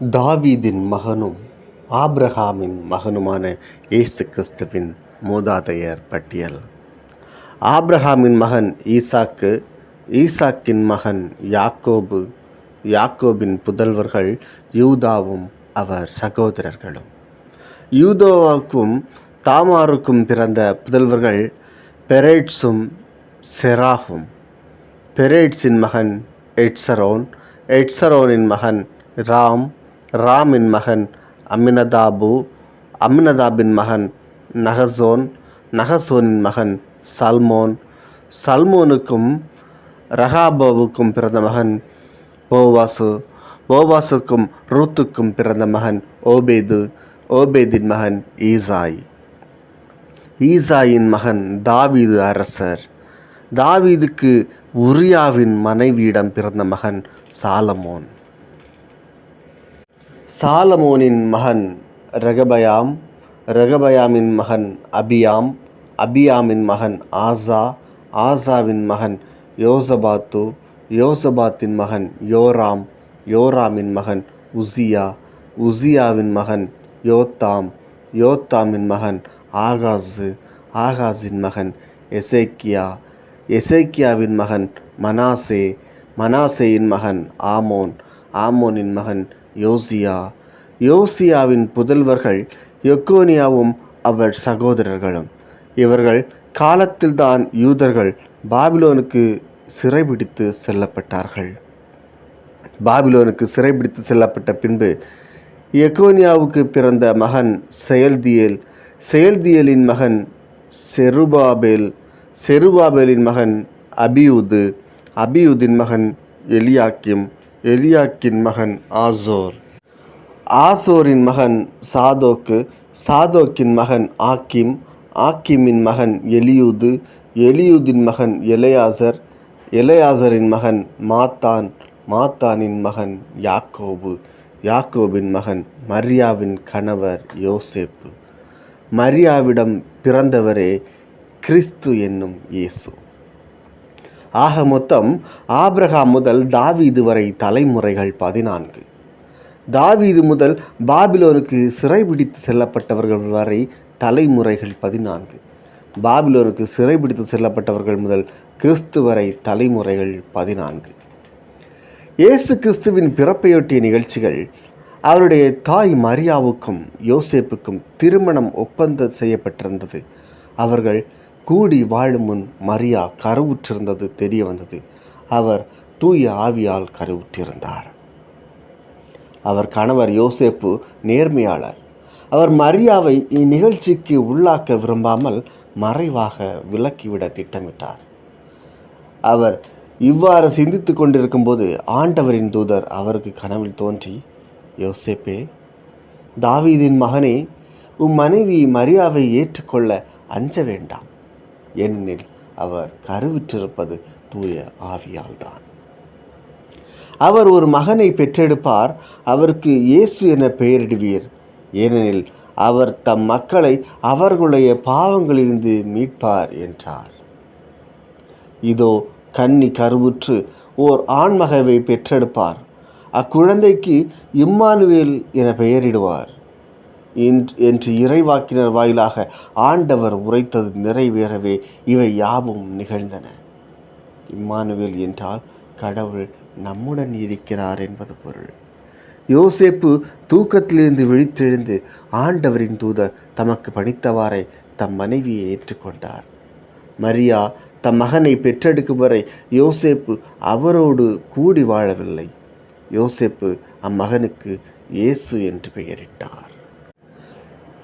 தாவீதின் மகனும் ஆப்ரஹாமின் மகனுமான இயேசு கிறிஸ்துவின் மூதாதையர் பட்டியல். ஆப்ரஹாமின் மகன் ஈசாக்கு ஈசாக்கின் மகன் யாக்கோபு யாக்கோபின் புதல்வர்கள் யூதாவும் அவர் சகோதரர்களும். யூதோவாக்கும் தாமாருக்கும் பிறந்த புதல்வர்கள் பெரேட்ஸும் செராகும். பெரேட்ஸின் மகன் எட்சரோன் எட்சரோனின் மகன் ராம் ராமின் மகன் அமினதாபு அமினதாபின் மகன் நகசோன் நகசோனின் மகன் சல்மோன். சல்மோனுக்கும் ரகாபோவுக்கும் பிறந்த மகன் போவாசு. போவாசுக்கும் ரூத்துக்கும் பிறந்த மகன் ஓபேது ஓபேதின் மகன் ஈசாய். ஈசாயின் மகன் தாவீது அரசர். தாவீதுக்கு உரியாவின் மனைவியிடம் பிறந்த மகன் சாலமோன். சாலமோனின் மகன் ரகபயாம் ரகபயாமின் மகன் அபியாம் அபியாமின் மகன் ஆசா ஆசாவின் மகன் யோசபாத்து யோசபாத்தின் மகன் யோராம் யோராமின் மகன் உசியா உசியாவின் மகன் யோத்தாம் யோத்தாமின் மகன் ஆகாசு ஆகாஸின் மகன் எசேக்கியா எசேக்கியாவின் மகன் மனாசே மனாசேயின் மகன் ஆமோன் ஆமோனின் மகன் யோசியா. யோசியாவின் புதல்வர்கள் யொக்கோனியாவும் அவர் சகோதரர்களும். இவர்கள் காலத்தில்தான் யூதர்கள் பாபிலோனுக்கு சிறைபிடித்து செல்லப்பட்டார்கள். பாபிலோனுக்கு சிறைபிடித்து செல்லப்பட்ட பின்பு எக்கோனியாவுக்கு பிறந்த மகன் செயல்தியேல் செயல்தியலின் மகன் செருபாபேல் செருபாபேலின் மகன் அபியூது அபியூதின் மகன் எலியாக்கிம் எலியாக்கின் மகன் ஆசோர். ஆசோரின் மகன் சாதோக்கு சாதோக்கின் மகன் ஆக்கிம் ஆக்கிமின் மகன் எலியூது எலியூதின் மகன் எலையாசர் எலையாசரின் மகன் மாத்தான் மாத்தானின் மகன் யாக்கோபு யாக்கோபின் மகன் மரியாவின் கணவர் யோசேப்பு. மரியாவிடம் பிறந்தவரே கிறிஸ்து என்னும் இயேசு. ஆக மொத்தம் ஆப்ரஹாம் முதல் தாவீது வரை தலைமுறைகள் பதினான்கு. தாவீது முதல் பாபிலோனுக்கு சிறைபிடித்து செல்லப்பட்டவர்கள் வரை தலைமுறைகள் பதினான்கு. பாபிலோனுக்கு சிறைபிடித்து செல்லப்பட்டவர்கள் முதல் கிறிஸ்து வரை தலைமுறைகள் பதினான்கு. இயேசு கிறிஸ்துவின் பிறப்பையொட்டிய நிகழ்ச்சிகள் அவருடைய தாய் மரியாவுக்கும் யோசேப்புக்கும் திருமணம் ஒப்பந்தம் செய்யப்பட்டிருந்தது. அவர்கள் கூடி வாழும் முன் மரியா கருவுற்றிருந்தது தெரிய வந்தது. அவர் தூய ஆவியால் கருவுற்றிருந்தார். அவர் கணவர் யோசேப்பு நேர்மையாளர். அவர் மரியாவை இந்நிகழ்ச்சிக்கு உள்ளாக்க விரும்பாமல் மறைவாக விலக்கிவிட திட்டமிட்டார். அவர் இவ்வாறு சிந்தித்து கொண்டிருக்கும்போது ஆண்டவரின் தூதர் அவருக்கு கனவில் தோன்றி யோசேப்பே தாவீதின் மகனே உம் மனைவி மரியாவை ஏற்றுக்கொள்ள அஞ்ச வேண்டாம். ஏனெனில் அவர் கருவிற்றிருப்பது தூய ஆவியால்தான். அவர் ஒரு மகனை பெற்றெடுப்பார் அவருக்கு இயேசு என பெயரிடுவீர். ஏனெனில் அவர் தம் மக்களை அவர்களுடைய பாவங்களிலிருந்து மீட்பார் என்றார். இதோ கன்னி கருவுற்று ஓர் ஆண்மகவை பெற்றெடுப்பார். அக்குழந்தைக்கு இம்மானுவேல் என பெயரிடுவார். என்று இறைவாக்கினர் வாயிலாக ஆண்டவர் உரைத்தது நிறைவேறவே இவை யாவும் நிகழ்ந்தன. இம்மானுவேல் என்றால் கடவுள் நம்முடன் இருக்கிறார் என்பது பொருள். யோசேப்பு தூக்கத்திலிருந்து விழித்தெழுந்து ஆண்டவரின் தூதர் தமக்கு பணித்தவாறே தம் மனைவியை ஏற்றுக்கொண்டார். மரியா தம் மகனை பெற்றெடுக்கும் வரை யோசேப்பு அவரோடு கூடி வாழவில்லை. யோசேப்பு அம்மகனுக்கு இயேசு என்று பெயரிட்டார்.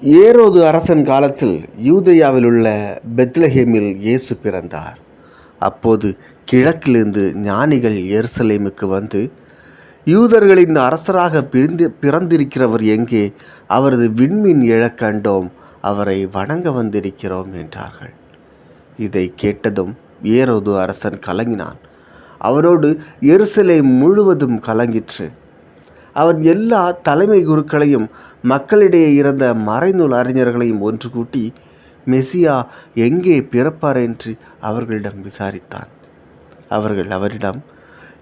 ஏரோது அரசன் காலத்தில் யூதயாவில் உள்ள பெத்லஹேமில் இயேசு பிறந்தார். அப்போது கிழக்கிலிருந்து ஞானிகள் எருசலேமுக்கு வந்து யூதர்களின் அரசராக பிரிந்து பிறந்திருக்கிறவர் எங்கே? அவரது விண்மீன் எழக் கண்டோம் அவரை வணங்க வந்திருக்கிறோம் என்றார்கள். இதை கேட்டதும் ஏரோது அரசன் கலங்கினான். அவனோடு எருசலேம் முழுவதும் கலங்கிற்று. அவன் எல்லா தலைமை குருக்களையும் மக்களிடையே இருந்த மறைநூல் அறிஞர்களையும் ஒன்று கூட்டி மெசியா எங்கே பிறப்பார்? என்று அவர்களிடம் விசாரித்தான். அவர்கள் அவரிடம்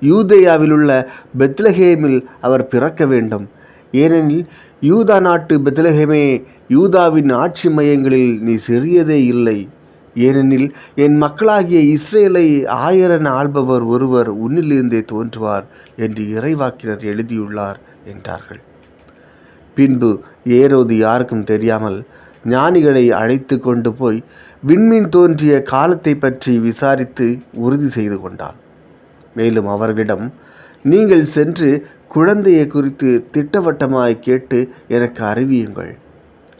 யூதேயாவில் உள்ள பெத்லஹேமில் அவர் பிறக்க வேண்டும். ஏனெனில் யூதா நாட்டு பெத்லஹேமே யூதாவின் ஆட்சி மையங்களில் நீ சிறியதே இல்லை. ஏனெனில் என் மக்களாகிய இஸ்ரேலை ஆயரன் ஆள்பவர் ஒருவர் உன்னிலிருந்தே தோன்றுவார் என்று இறைவாக்கினர் எழுதியுள்ளார் என்றார்கள். பின்பு ஏரோது யாருக்கும் தெரியாமல் ஞானிகளை அழைத்து கொண்டு போய் விண்மீன் தோன்றிய காலத்தை பற்றி விசாரித்து உறுதி செய்து கொண்டான். மேலும் அவர்களிடம் நீங்கள் சென்று குழந்தையை குறித்து திட்டவட்டமாய் கேட்டு எனக்கு அறிவியுங்கள்.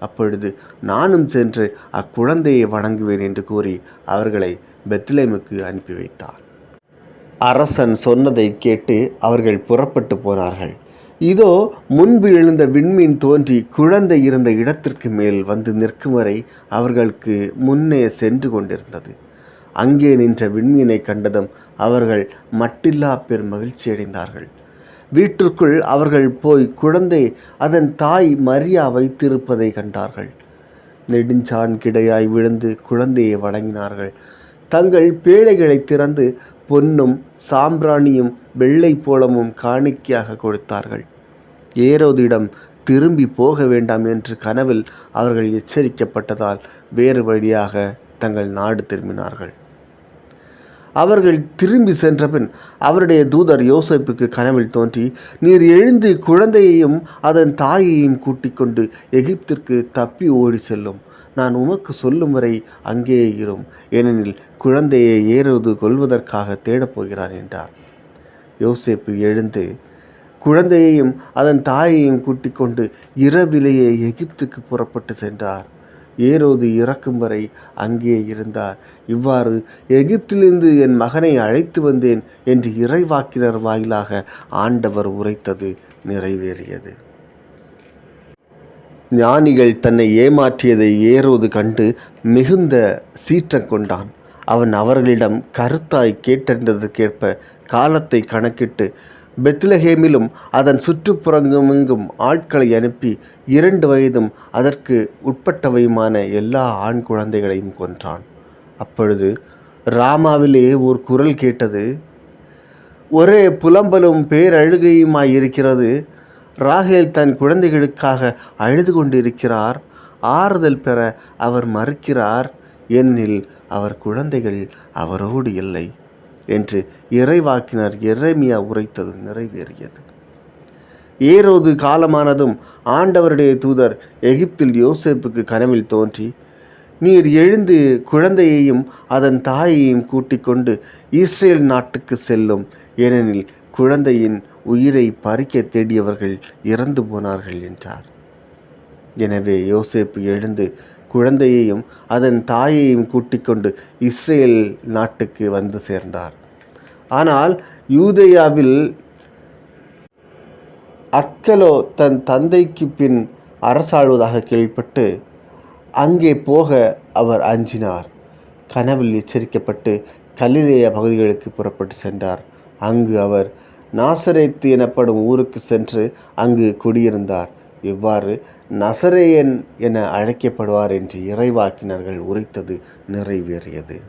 அப்பொழுது நானும் சென்று அக்குழந்தையை வணங்குவேன் என்று கூறி அவர்களை பெத்லேமுக்கு அனுப்பி வைத்தான். அரசன் சொன்னதை கேட்டு அவர்கள் புறப்பட்டு போனார்கள். இதோ முன்பு எழுந்த விண்மீன் தோன்றி குழந்தை இருந்த இடத்திற்கு மேல் வந்து நிற்கும் வரை அவர்களுக்கு முன்னே சென்று கொண்டிருந்தது. அங்கே நின்ற விண்மீனை கண்டதும் அவர்கள் மட்டில்லா பெர் மகிழ்ச்சியடைந்தார்கள். வீட்டிற்குள் அவர்கள் போய் குழந்தை அதன் தாய் மரியா வைத்திருப்பதை கண்டார்கள். நெடுஞ்சான் கிடையாய் விழுந்து குழந்தையை வழங்கினார்கள். தங்கள் பேழைகளை திறந்து பொன்னும் சாம்பிராணியும் வெள்ளை போலமும் காணிக்கையாக கொடுத்தார்கள். ஏரோதிடம் திரும்பி போக வேண்டாம் என்று கனவில் அவர்கள் எச்சரிக்கப்பட்டதால் வேறு வழியாக தங்கள் நாடு திரும்பினார்கள். அவர்கள் திரும்பி சென்றபின் அவருடைய தூதர் யோசேப்புக்கு கனவில் தோன்றி நீர் எழுந்து குழந்தையையும் அதன் தாயையும் கூட்டிக் கொண்டு எகிப்திற்கு தப்பி ஓடி செல்லும். நான் உமக்கு சொல்லும் வரை அங்கேயே இரும். ஏனெனில் குழந்தையை ஏறுவது கொள்வதற்காக தேடப்போகிறான் என்றார். யோசேப்பு எழுந்து குழந்தையையும் அதன் தாயையும் கூட்டிக் கொண்டு இரவிலேயே எகிப்துக்கு புறப்பட்டு சென்றார். ஏரோது இறக்கும் வரை அங்கே இருந்தார். இவ்வாறு எகிப்திலிருந்து என் மகனை அழைத்து வந்தேன் என்று இறைவாக்கினர் வாயிலாக ஆண்டவர் உரைத்தது நிறைவேறியது. ஞானிகள் தன்னை ஏமாற்றியதை ஏரோது கண்டு மிகுந்த சீற்றம் கொண்டான். அவன் அவர்களிடம் கருத்தாய் கேட்டறிந்ததற்கேற்ப காலத்தை கணக்கிட்டு பெத்லஹேமிலும் அதன் சுற்றுப்புறங்குமெங்கும் ஆட்களை அனுப்பி இரண்டு வயதும் அதற்கு உட்பட்டவையுமான எல்லா ஆண் குழந்தைகளையும் கொன்றான். அப்பொழுது ராமாவிலே ஒரு குரல் கேட்டது ஒரே புலம்பலும் பேரழுகையுமாய் இருக்கிறது ராகேல் தன் குழந்தைகளுக்காக அழுது கொண்டிருக்கிறார். ஆறுதல் பெற அவர் மறுக்கிறார். ஏனெனில் அவர் குழந்தைகள் அவரோடு இல்லை. என்று இறைவாக்கினர் எரேமியா உரைத்தது நிறைவேறியது. ஏரோது காலமானதும் ஆண்டவருடைய தூதர் எகிப்தில் யோசேப்புக்கு கனவில் தோன்றி நீர் எழுந்து குழந்தையையும் அதன் தாயையும் கூட்டிக் கொண்டு இஸ்ரேல் நாட்டுக்கு செல்லும். ஏனெனில் குழந்தையின் உயிரை பறிக்க தேடியவர்கள் இறந்து போனார்கள் என்றார். எனவே யோசேப்பு எழுந்து குழந்தையையும் அதன் தாயையும் கூட்டிக்கொண்டு இஸ்ரேல் நாட்டுக்கு வந்து சேர்ந்தார். ஆனால் யூதேயாவில் அக்கலோ தன் தந்தைக்கு பின் அரசாழ்வதாக கேள்விப்பட்டு அங்கே போக அவர் அஞ்சினார். கனவில் எச்சரிக்கப்பட்டு கலிலேய பகுதிகளுக்கு புறப்பட்டு சென்றார். அங்கு அவர் நாசரேத்து எனப்படும் ஊருக்கு சென்று அங்கு குடியிருந்தார். இவ்வாறு நசரேயன் என அழைக்கப்படுவார் என்று இறைவாக்கினர்கள் உரைத்தது நிறைவேறியது.